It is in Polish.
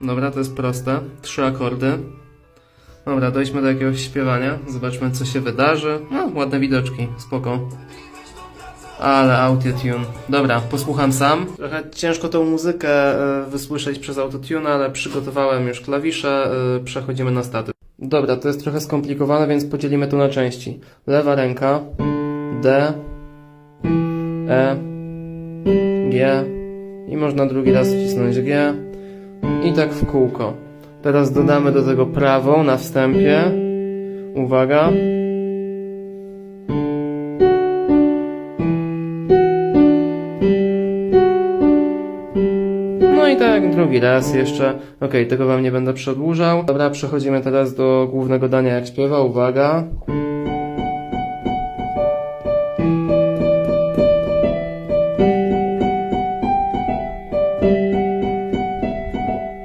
Dobra, to jest proste. Trzy akordy. Dobra, dojdźmy do jakiegoś śpiewania. Zobaczmy, co się wydarzy. No, ładne widoczki, spoko. Ale autotune. Dobra, posłucham sam. Trochę ciężko tą muzykę e, wysłyszeć przez autotune, ale przygotowałem już klawisze. e, Przechodzimy na statyw. Dobra, to jest trochę skomplikowane, więc podzielimy to na części. Lewa ręka, D, E, G i można drugi raz wcisnąć G i tak w kółko. Teraz dodamy do tego prawą na wstępie. Uwaga. No i tak, drugi raz jeszcze. Okej, tego wam nie będę przedłużał. Dobra, przechodzimy teraz do głównego dania jak śpiewa. Uwaga.